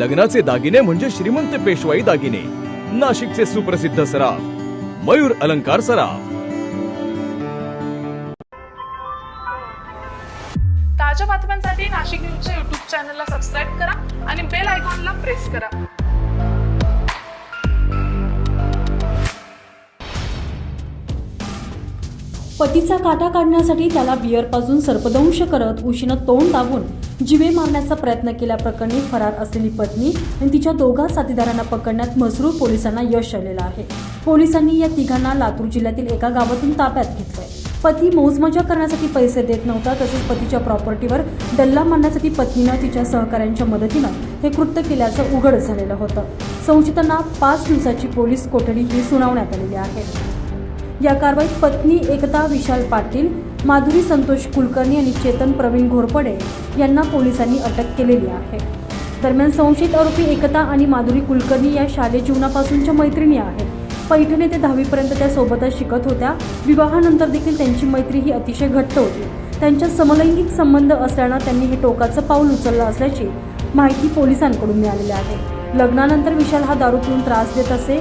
लग्नाचे दागिने म्हणजे श्रीमंत पेशवाई दागिने. नाशिकचे सुप्रसिद्ध सराफ मयूर अलंकार सराफ. ताज्या बातम्यांसाठी नाशिक न्यूजच्या युट्यूब चॅनलला सबस्क्राईब करा आणि बेल आयकॉनला प्रेस करा. पतीचा काटा काढण्यासाठी त्याला बियर पाजून सर्पदंश करत उशीनं तोंड दाबून जिवे मारण्याचा प्रयत्न केल्याप्रकरणी फरार असलेली पत्नी आणि तिच्या दोघा साथीदारांना पकडण्यात मसरूळ पोलिसांना यश आलेलं आहे. पोलिसांनी या तिघांना लातूर जिल्ह्यातील एका गावातून ताब्यात घेतलंय. पती मौजमजा करण्यासाठी पैसे देत नव्हता तसेच पतीच्या प्रॉपर्टीवर डल्ला मारण्यासाठी पत्नीनं तिच्या सहकाऱ्यांच्या मदतीनं हे कृत्य केल्याचं उघड झालेलं होतं. संचितांना पाच दिवसाची पोलीस कोठडी ही सुनावण्यात आलेली आहे. या कारवाईत पत्नी एकता विशाल पाटील माधुरी संतोष कुलकर्णी आणि चेतन प्रवीण घोरपडे यांना पोलिसांनी अटक केलेली आहे. दरम्यान संशयित आरोपी एकता आणि माधुरी कुलकर्णी या शालेय जीवनापासूनच्या मैत्रिणी आहेत. पैठणे ते दहावीपर्यंत त्या सोबतच शिकत होत्या. विवाहानंतर देखील त्यांची मैत्री ही अतिशय घट्ट होती. त्यांच्या समलैंगिक संबंध असल्यानं त्यांनी हे टोकाचं पाऊल उचललं असल्याची माहिती पोलिसांकडून मिळालेली आहे. लग्नानंतर विशाल हा दारू पिऊन त्रास देत असे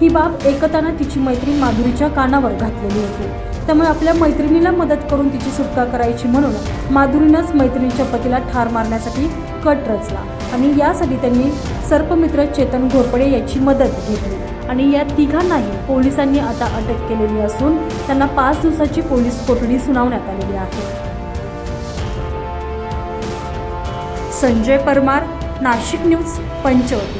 ही बाब एकतानं तिची मैत्रीण माधुरीच्या कानावर घातलेली होती. त्यामुळे आपल्या मैत्रिणीला मदत करून तिची सुटका करायची म्हणून माधुरीनंच मैत्रिणीच्या पतीला ठार मारण्यासाठी कट रचला आणि यासाठी त्यांनी सर्पमित्र चेतन घोरपडे याची मदत घेतली. आणि या तिघांनाही पोलिसांनी आता अटक केलेली असून त्यांना पाच दिवसाची पोलीस कोठडी सुनावण्यात आलेली आहे. संजय परमार नाशिक न्यूज पंचवटी.